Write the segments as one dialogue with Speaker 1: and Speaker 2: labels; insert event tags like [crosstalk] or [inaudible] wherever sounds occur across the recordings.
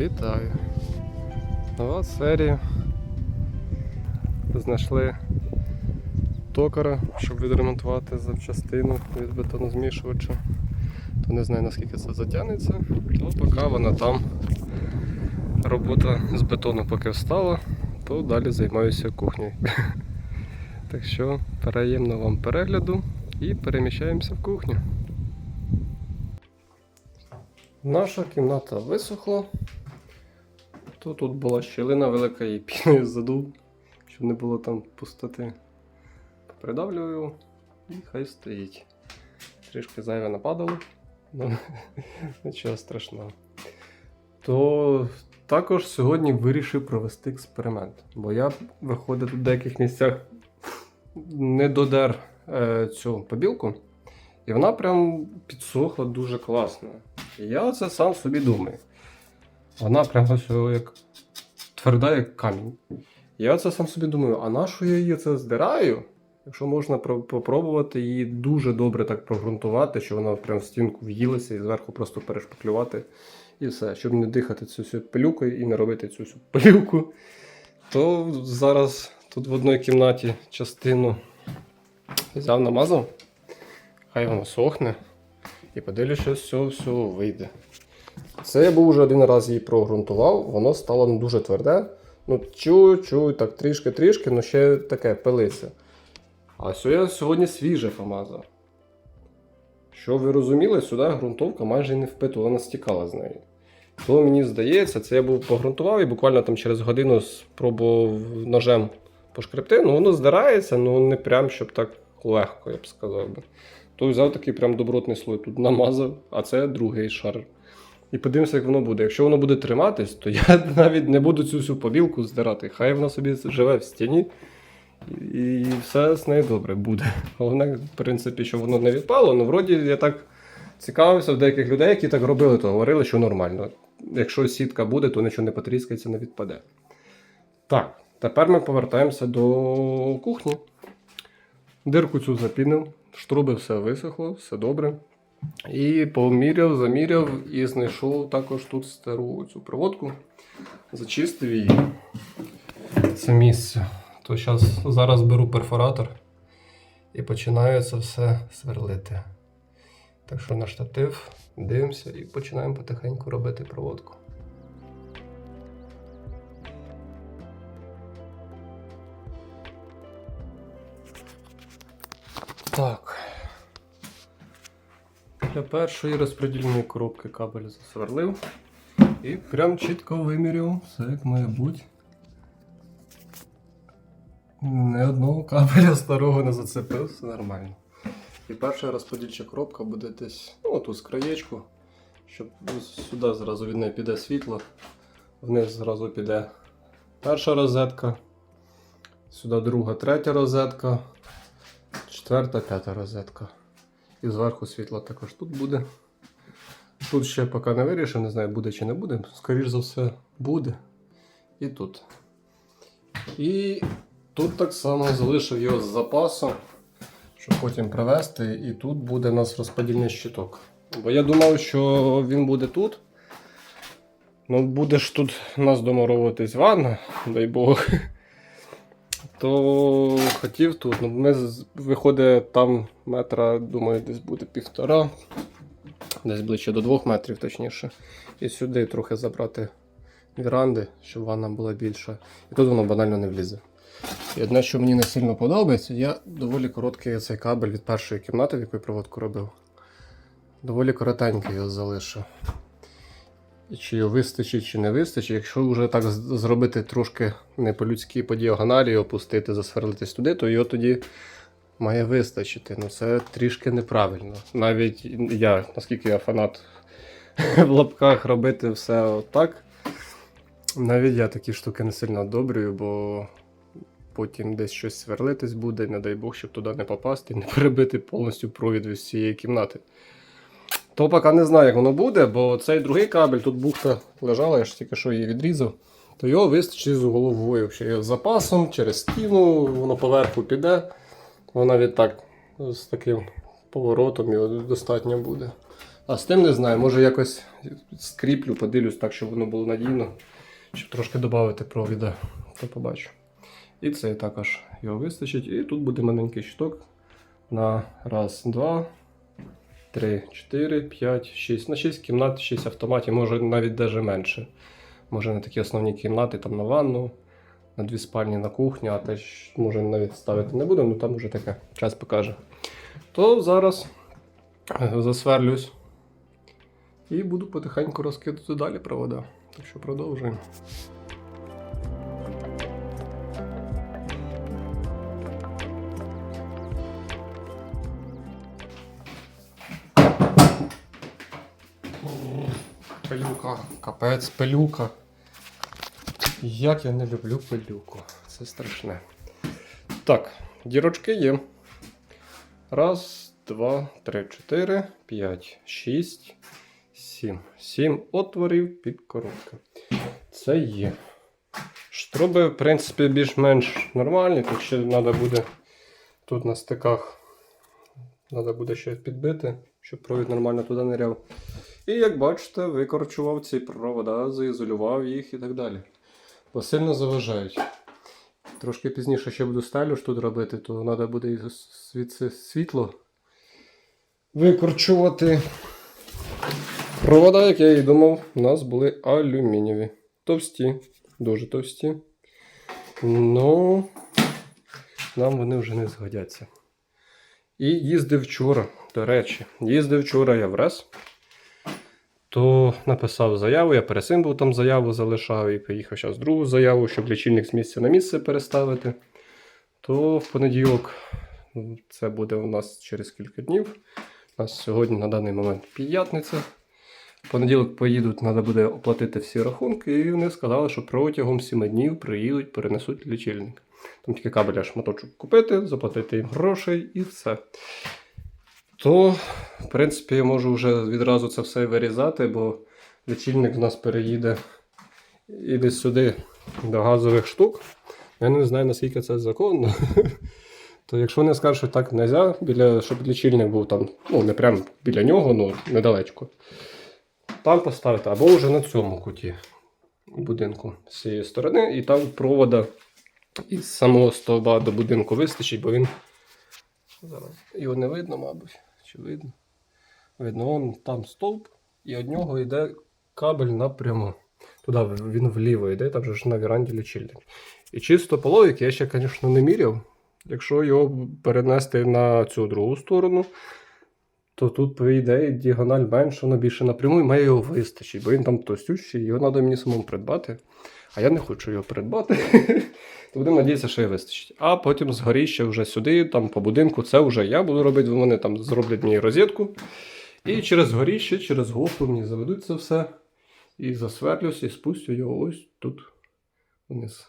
Speaker 1: Вітаю! Нова серія. Знайшли токара, щоб відремонтувати запчастину від бетонозмішувача. То не знаю наскільки це затягнеться, то поки вона там робота з бетону поки встала, то далі займаюся кухнею. [laughs] Так що приємно вам перегляду і переміщаємося в кухню. Наша кімната висохла. То тут була щілина велика і піною задув, щоб не було там пустоти. Придавлюю і хай стоїть. Трішки зайве нападало, ну [laughs] нічого страшного. То також сьогодні вирішив провести експеримент, бо я виходив в деяких місцях не додер е, цю побілку, і вона прям підсохла дуже класно. І я оце сам собі думаю. Вона прям ось як тверда, як камінь. Я це сам собі думаю, а на що я її це здираю? Якщо можна про- попробувати її дуже добре так прогрунтувати, що вона прям в стінку в'їлася і зверху просто перешпаклювати і все, щоб не дихати цю всю пилюкою і не робити цю всю пилюку, то зараз тут в одній кімнаті частину взяв, намазав, хай воно сохне, і подивлюся, що з цього вийде. Це я був вже один раз її прогрунтував, воно стало ну, дуже тверде. Ну, чуть-чуть, так трішки-трішки, ну ще таке пилиться. А сьогодні свіже помазав. Що ви розуміли, сюди ґрунтовка майже не впитувала, вона стікала з неї. То мені здається, це я був погрунтував і буквально там через годину спробував ножем пошкребти, ну воно здирається, ну не прям щоб так легко, я б сказав би. То взяв такий прям добротний слой, тут намазав, а це другий шар. І подивимося, як воно буде. Якщо воно буде триматись, то я [laughs] навіть не буду цю всю побілку здирати. Хай вона собі живе в стіні. І, все з нею добре буде. [laughs] Головне, в принципі, що воно не відпало. Ну, вроді я так цікавився в деяких людей, які так робили, то говорили, що нормально. Якщо сітка буде, то нічого не потріскається, не відпаде. Так, тепер ми повертаємося до кухні. Дирку цю запінив, штруби все висохло, все добре. І поміряв, заміряв і знайшов також тут стару цю проводку. Зачистив її. Це місце. То щас, зараз беру перфоратор і починаю це все сверлити. Так що на штатив дивимося і починаємо потихеньку робити проводку. Для першої розподільної коробки кабель засверлив і прям чітко виміряв, все як має бути. Не одного кабеля старого не зацепив, все нормально. І перша розподільча коробка буде десь ну, тут з краєчку, щоб сюди зразу від неї піде світло, вниз зразу піде перша розетка, сюди друга, третя розетка, четверта, п'ята розетка. І зверху світло також тут буде. Тут ще поки не вирішив, не знаю, буде чи не буде. Скоріш за все, буде. І тут. І тут так само залишив його з запасом, щоб потім привезти. І тут буде у нас розподільний щиток. Бо я думав, що він буде тут. Ну, буде ж тут нас доморовуватись ванна, дай Бог. То хотів тут. Ну, ми виходить там метра, думаю, десь буде півтора, десь ближче до двох метрів, точніше. І сюди трохи забрати віранди, щоб ванна була більша. І тут воно банально не влізе. І одне, що мені не сильно подобається, я доволі короткий цей кабель від першої кімнати, в якій проводку робив. Доволі коротенький його залишив. Чи вистачить, чи не вистачить. Якщо вже так зробити трошки не по-людськи по діагоналі, опустити, засверлитись туди, то його тоді має вистачити. Ну це трішки неправильно. Навіть я, наскільки я фанат [laughs] в лапках робити все отак. Навіть я такі штуки не сильно одобрюю, бо потім десь щось сверлитись буде, не дай Бог, щоб туди не попасти і не перебити повністю провід від всієї кімнати. То поки не знаю, як воно буде, бо цей другий кабель, тут бухта лежала, я ж тільки що її відрізав, то його вистачить з головою. З запасом, через стіну, воно поверху піде. Воно навіть так з таким поворотом його достатньо буде. А з тим не знаю, може якось скріплю, подивлюсь так, щоб воно було надійно, щоб трошки додати провіда, то побачу. І це також його вистачить. І тут буде маленький щиток на раз, два, три, чотири, п'ять, шість. На шість кімнат, шість автоматів, може навіть даже менше. Може на такі основні кімнати, там на ванну, на дві спальні, на кухню, а теж може навіть ставити не буду, ну там вже таке час покаже. То зараз е, засверлюсь і буду потихеньку розкидати далі провода. Так що продовжуємо. Пилюка, капець, пилюка. Як я не люблю пилюку. Це страшне. Так, дірочки є. Раз, два, три, чотири, п'ять, шість, сім. Сім отворів під коробки. Це є. Штроби, в принципі, більш-менш нормальні, так що треба буде тут на стиках. Треба буде щось підбити, щоб провід нормально туди ниряв. І як бачите, викорчував ці провода, заізолював їх і так далі. Бо сильно заважають. Трошки пізніше ще буду стелю ж тут робити, то треба буде звідси світло викорчувати. Провода, як я і думав, у нас були алюмінієві. Товсті, дуже товсті. Ну, нам вони вже не згодяться. І їздив вчора, до речі, їздив вчора я в РЕС, то написав заяву, я пересим був там заяву залишав і поїхав зараз другу заяву, щоб лічильник з місця на місце переставити. То в понеділок, це буде у нас через кілька днів. У нас сьогодні на даний момент п'ятниця. В понеділок поїдуть, треба буде оплатити всі рахунки, і вони сказали, що протягом 7 днів приїдуть, перенесуть лічильник. Там тільки кабеля шматочок купити, заплатити їм грошей і все. То, в принципі, я можу вже відразу це все вирізати, бо лічильник в нас переїде іде сюди до газових штук. Я не знаю, наскільки це законно. [laughs] То якщо вони скажуть, що так не можна, біля, щоб лічильник був там, ну не прямо біля нього, ну недалечко. Там поставити, або вже на цьому куті будинку з цієї сторони, і там провода із самого стовба до будинку вистачить, бо він. Зараз його не видно, мабуть. Чи видно? Видно, там стовп, і від нього йде кабель напряму. Туди він вліво йде, там же ж на веранді лічильник. І чисто по логіки я ще, звісно, не міряв. Якщо його перенести на цю другу сторону, то тут, по ідеї, діагональ менше, воно більше напряму, і має його вистачить, бо він там тостющий, його треба мені самому придбати. А я не хочу його придбати. [laughs] То будемо надіятися, що його вистачить. А потім згорі ще вже сюди, там по будинку, це вже я буду робити, вони там зроблять мені розетку. І через горіще, через гофру мені заведуть це все. І засверлюсь, і спустю його ось тут вниз.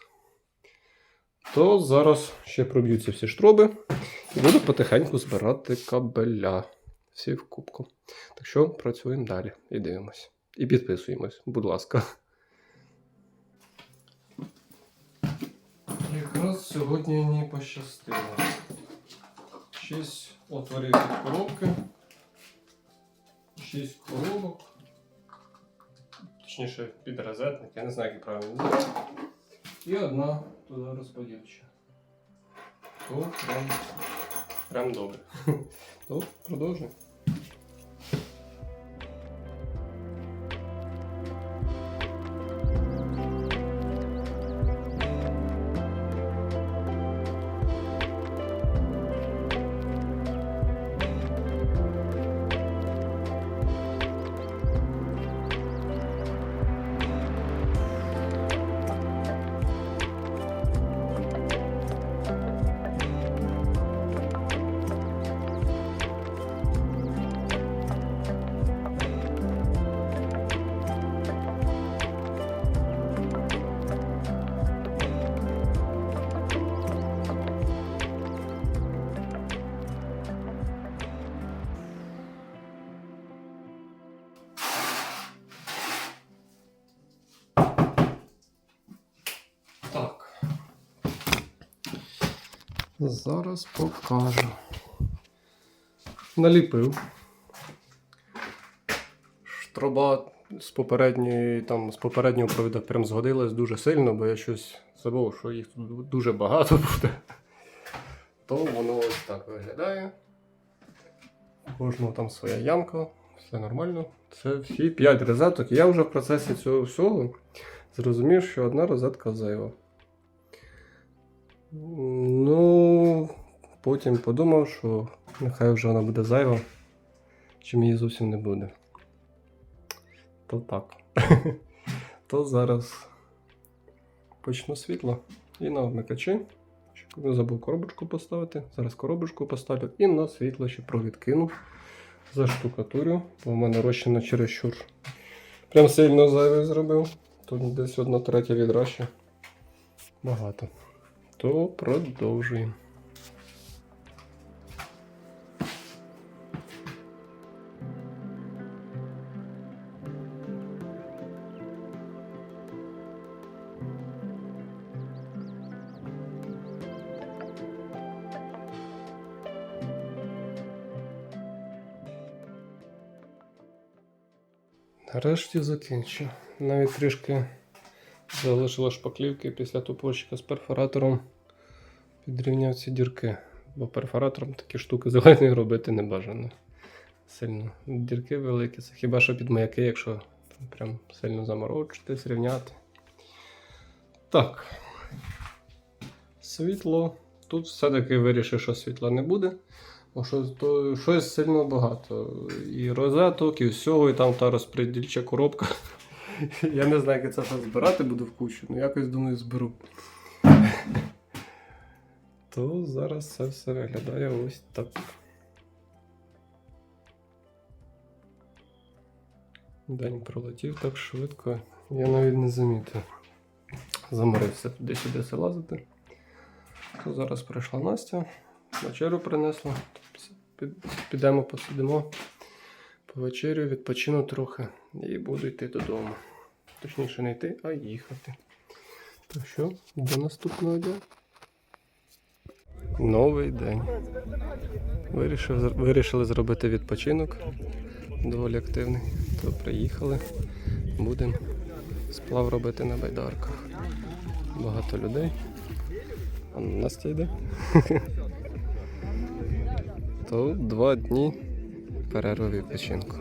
Speaker 1: То зараз ще проб'ються всі штроби і буду потихеньку збирати кабеля. Всі в кубку. Так що працюємо далі і дивимось. І підписуємось, будь ласка. сьогодні не пощастило. Шість отворів від коробки. Шість коробок. Точніше, підрозетник, я не знаю, як правильно називати. І одна туди розподільча. То прям, прям добре. То продовжуємо. Зараз покажу. Наліпив. труба з попередньої, там, з попереднього провіда прям згодилась дуже сильно, бо я щось забув, що їх тут дуже багато буде. То воно ось так виглядає. Кожного там своя ямка, все нормально. Це всі 5 розеток. Я вже в процесі цього всього зрозумів, що одна розетка зайва. Ну, потім подумав, що нехай вже вона буде зайва, чим її зовсім не буде. То так. [laughs] То зараз почну світло і на вмикачі. Забув коробочку поставити. Зараз коробочку поставлю і на світло ще провід кину. Заштукатурю, бо в мене розчина чересчур. Прям сильно зайвий зробив. Тут десь одна третя відра ще. Багато. То продовжуємо. Нарешті закінчив. Навіть трішки залишила шпаклівки після тупочка з перфоратором. Підрівняв ці дірки. Бо перфоратором такі штуки зелені робити не бажано. Сильно. Дірки великі, це хіба що під маяки, якщо прям сильно заморочитись, рівняти. Так. Світло. Тут все-таки вирішив, що світла не буде. Бо щось, то, щось сильно багато. І розеток, і всього, і там та розпредільча коробка. [laughs] Я не знаю, як я це все збирати буду в кучу, але якось думаю зберу. То зараз це все виглядає ось так. День пролетів так швидко, я навіть не замітив. Заморився туди-сюди все лазити. То зараз прийшла Настя, вечерю принесла. Підемо посидимо, повечерю, відпочину трохи і буду йти додому. Точніше, не йти, а їхати. Так що, до наступного дня. Новий день. Вирішив, вирішили зробити відпочинок доволі активний. То приїхали. Будемо сплав робити на байдарках. Багато людей. А Настя йде. [laughs] То два дні перерви відпочинку.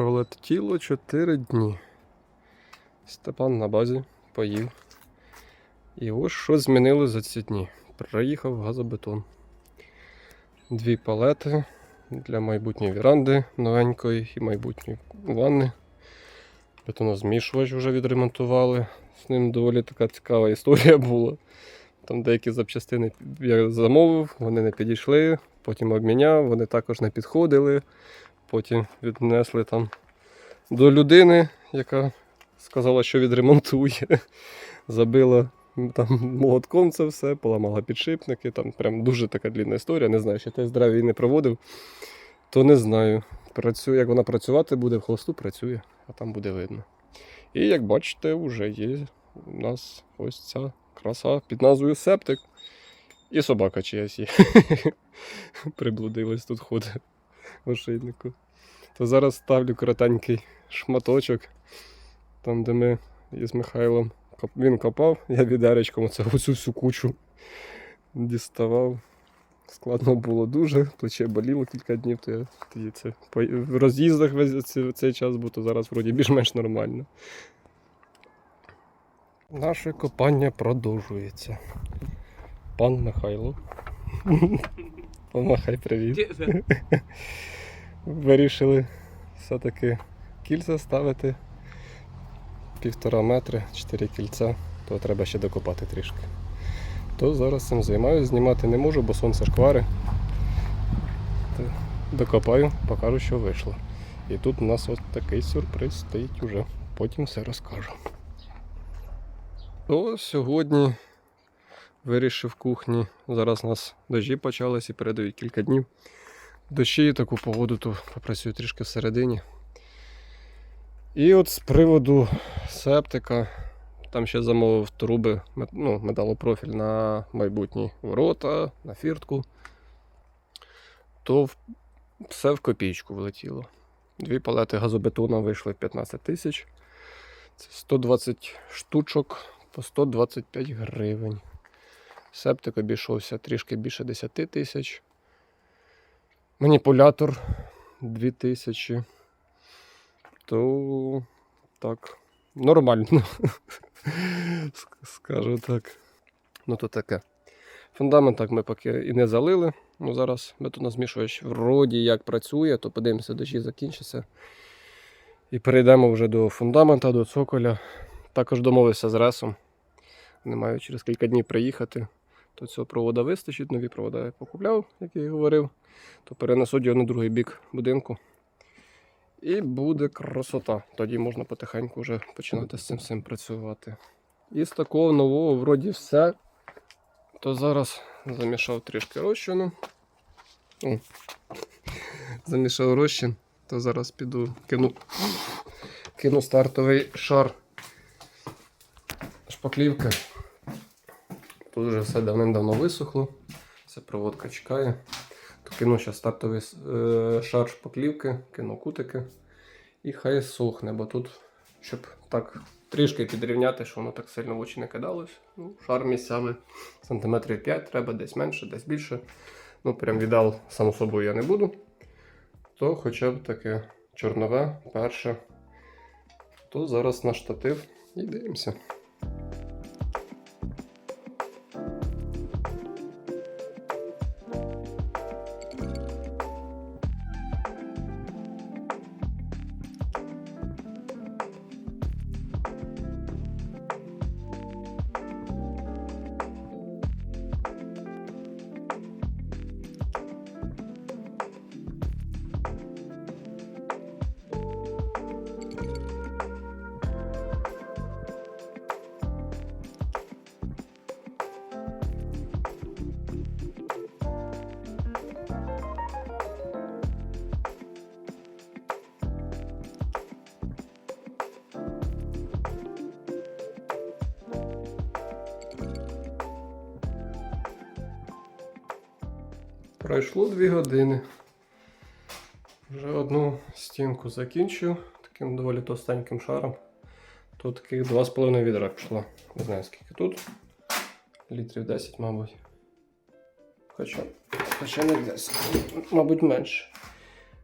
Speaker 1: Пролетіло 4 дні. Степан на базі поїв. І ось що змінилось за ці дні. Приїхав газобетон. Дві палети для майбутньої віранди новенької і майбутньої ванни. Бетонозмішувач вже відремонтували. З ним доволі така цікава історія була. Там деякі запчастини я замовив, вони не підійшли, потім обміняв, вони також не підходили. Потім віднесли там до людини, яка сказала, що відремонтує. [laughs] Забила там молотком це все, поламала підшипники. Там прям дуже така длінна історія. Не знаю, ще тест її не проводив, то не знаю. Працює, як вона працювати буде, в холосту працює, а там буде видно. І як бачите, вже є у нас ось ця краса під назвою Септик. І собака чиясь є. [laughs] Приблудилась тут ходить в [laughs] ошейнику. То зараз ставлю коротенький шматочок, там, де ми із Михайлом він копав, я відеречком оцю всю кучу діставав. Складно було дуже, плече боліло кілька днів, то я тоді це в роз'їздах цей, цей час, бо то зараз вроді більш-менш нормально. Наше копання продовжується. Пан Михайло. [laughs] Помахай привіт. [laughs] Вирішили все-таки кільця ставити. Півтора метри, чотири кільця, то треба ще докопати трішки. То зараз цим займаюся, знімати не можу, бо сонце шквари. Докопаю, покажу, що вийшло. І тут у нас от такий сюрприз стоїть уже. Потім все розкажу. То сьогодні вирішив кухні. Зараз у нас дощі почалися і передають кілька днів. Дощі таку погоду, то попрацюю трішки всередині. І от з приводу септика, там ще замовив труби, ну, металопрофіль на майбутні ворота, на фіртку, то все в копійку влетіло. Дві палети газобетону вийшли 15 тисяч. Це 120 штучок по 125 гривень. Септик обійшовся трішки більше 10 тисяч. Маніпулятор 2000. То так, нормально. [laughs] Скажу так. Ну то таке. Фундамент так ми поки і не залили. Ну зараз бетонозмішувач вроді як працює, то подивимося, дощі закінчаться. І перейдемо вже до фундамента, до цоколя. Також домовився з ресом. Не маю через кілька днів приїхати. То цього провода вистачить, нові провода я покупляв, як я і говорив. То перенесу його на другий бік будинку. І буде красота. Тоді можна потихеньку вже починати з цим всім працювати. І з такого нового вроді все. То зараз замішав трішки розчину. О, замішав розчин, то зараз піду кину, кину стартовий шар шпаклівки. Тут вже все давним-давно висохло. Це проводка чекає. То кину ще стартовий е, шар шпаклівки, кину кутики. І хай сохне, бо тут, щоб так трішки підрівняти, що воно так сильно в очі не кидалось. Ну, шар місцями сантиметрів 5 треба, десь менше, десь більше. Ну, прям віддал, само собою я не буду. То хоча б таке чорнове, перше. То зараз на штатив і дивимося. Пройшло 2 години. Вже одну стінку закінчив таким доволі товстеньким шаром. Тут таких 2,5 відра пішло. Не знаю скільки тут. Літрів 10, мабуть. Хоча, хоча не 10, мабуть, менше.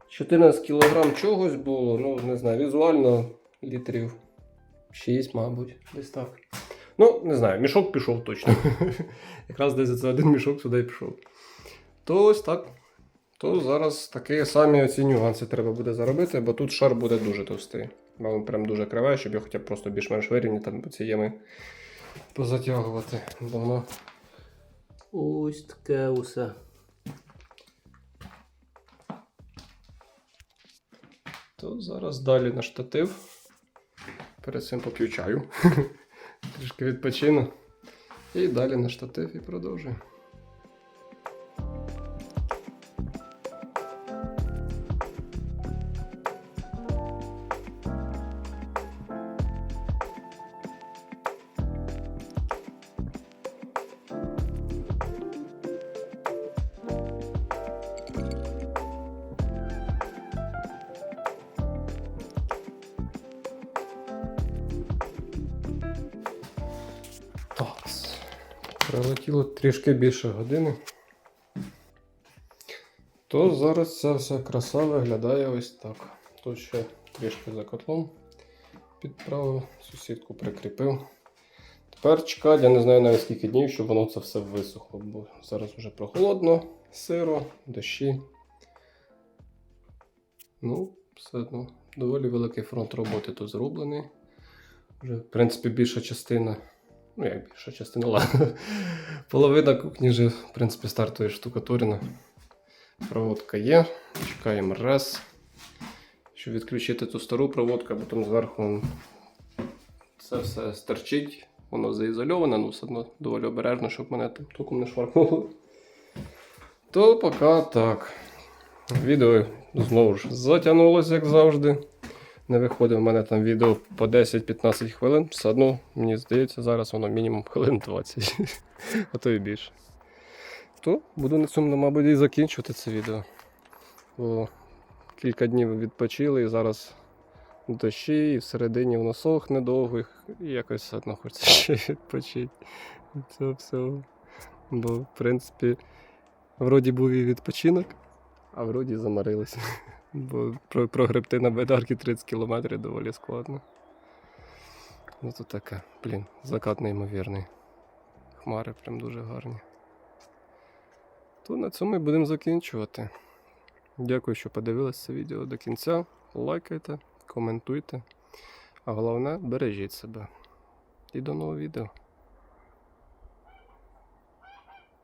Speaker 1: 14 кг чогось було, ну не знаю, візуально літрів 6, мабуть, десь так. Ну, не знаю, мішок пішов точно. [laughs] Якраз десь за один мішок сюди і пішов. То ось так. То зараз такі самі оці нюанси треба буде заробити, бо тут шар буде дуже товстий. Мав прям дуже криве, щоб я хоча б просто більш-менш вирівняти там ці ями позатягувати. Бо воно ось таке усе. То зараз далі на штатив. Перед цим поп'ю чаю. [laughs] Трішки відпочину. І далі на штатив і продовжую. Прилетіло трішки більше години. То зараз ця вся краса виглядає ось так. Тут ще трішки за котлом підправив, сусідку прикріпив. Тепер чекати, я не знаю навіть скільки днів, щоб воно це все висохло, бо зараз вже прохолодно, сиро, дощі. Ну, все одно, доволі великий фронт роботи тут зроблений. Вже, в принципі, більша частина. Ну, як більша частина, ладно. Половина кухні вже, в принципі, стартує штукатурена. Проводка є. Чекаємо раз. Щоб відключити ту стару проводку, а потім зверху це все стерчить. Воно заізольоване, ну все одно доволі обережно, щоб мене там током не шваркнуло. То поки так. Відео знову ж затягнулося, як завжди. Не виходить в мене там відео по 10-15 хвилин. Все одно, мені здається, зараз воно мінімум хвилин 20, [laughs] а то і більше. То буду на цьому, мабуть, і закінчувати це відео. Бо кілька днів відпочили і зараз дощі, і всередині воно сохне довго, і якось все одно хочеться [laughs] ще відпочити. від цього всього. Бо, в принципі, вроді був і відпочинок, а вроді замарилися. [laughs] Бо прогребти на байдарки 30 кілометрів доволі складно. Ну то таке, блін, закат неймовірний. Хмари прям дуже гарні. То на цьому і будемо закінчувати. Дякую, що подивилися це відео до кінця. Лайкайте, коментуйте. А головне, бережіть себе. І до нового відео.